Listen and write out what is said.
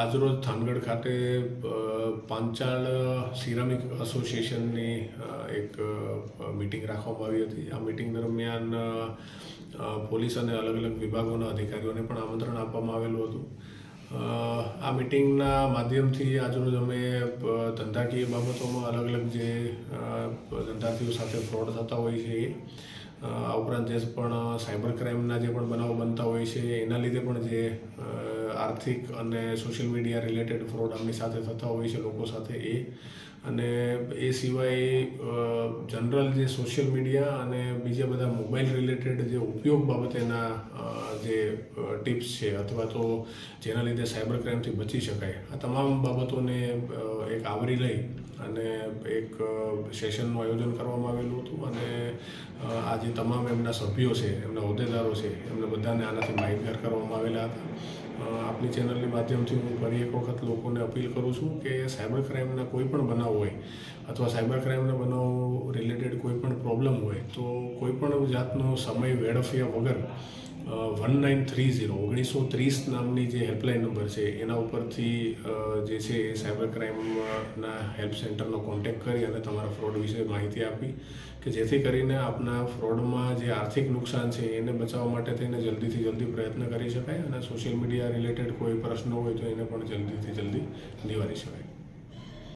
આજરોજ થાનગઢ ખાતે પાંચાળ સિરામિક એસોસિએશનની એક મિટિંગ રાખવામાં આવી હતી. આ મિટિંગ દરમિયાન પોલીસ અને અલગ અલગ વિભાગોના અધિકારીઓને પણ આમંત્રણ આપવામાં આવેલું હતું. આ મિટિંગના માધ્યમથી આજરોજ અમે ધંધાકીય બાબતોમાં અલગ અલગ જે ધંધાર્થીઓ સાથે ફ્રોડ થતા હોય છે એ આ ઉપરાંત જે પણ સાયબર ક્રાઇમના જે પણ બનાવો બનતા હોય છે, એના લીધે પણ જે આર્થિક અને સોશિયલ મીડિયા રિલેટેડ ફ્રોડ આમની સાથે થતા હોય છે લોકો સાથે એ. અને એ સિવાય જનરલ જે સોશિયલ મીડિયા અને બીજા બધા મોબાઈલ રિલેટેડ જે ઉપયોગ બાબતેના જે ટિપ્સ છે અથવા તો જેના લીધે સાયબર ક્રાઇમથી બચી શકાય, આ તમામ બાબતોને એક આવરી લઈ અને એક સેશનનું આયોજન કરવામાં આવેલું હતું. અને આ જે તમામ એમના સભ્યો છે, એમના હોદ્દેદારો છે, એમને બધાને આનાથી માહિતગાર કરવામાં આવેલા હતા. આપની ચેનલની માધ્યમથી હું ફરી એક વખત લોકોને અપીલ કરું છું કે સાયબર ક્રાઇમના કોઈ પણ બનાવ હોય અથવા સાયબર ક્રાઇમના બનાવ રિલેટેડ કોઈ પણ પ્રોબ્લેમ હોય તો કોઈ પણ જાતનો સમય, વેડફ્યા વગર વન નાઇન થ્રી ઝીરો ઓગણીસો ત્રીસ નામની જે હેલ્પલાઇન નંબર છે, એના ઉપરથી જે છે એ સાયબર ક્રાઇમના હેલ્પ સેન્ટરનો કોન્ટેક્ટ કરી અને તમારા ફ્રોડ વિશે માહિતી આપી કે જેથી કરીને આપના ફ્રોડમાં જે આર્થિક નુકસાન છે, એને બચાવવા માટે થઈને જલ્દીથી જલ્દી પ્રયત્ન કરી શકાય અને સોશિયલ મીડિયા રિલેટેડ કોઈ પ્રશ્નો હોય તો એને પણ જલ્દીથી જલ્દી નિવારી શકાય.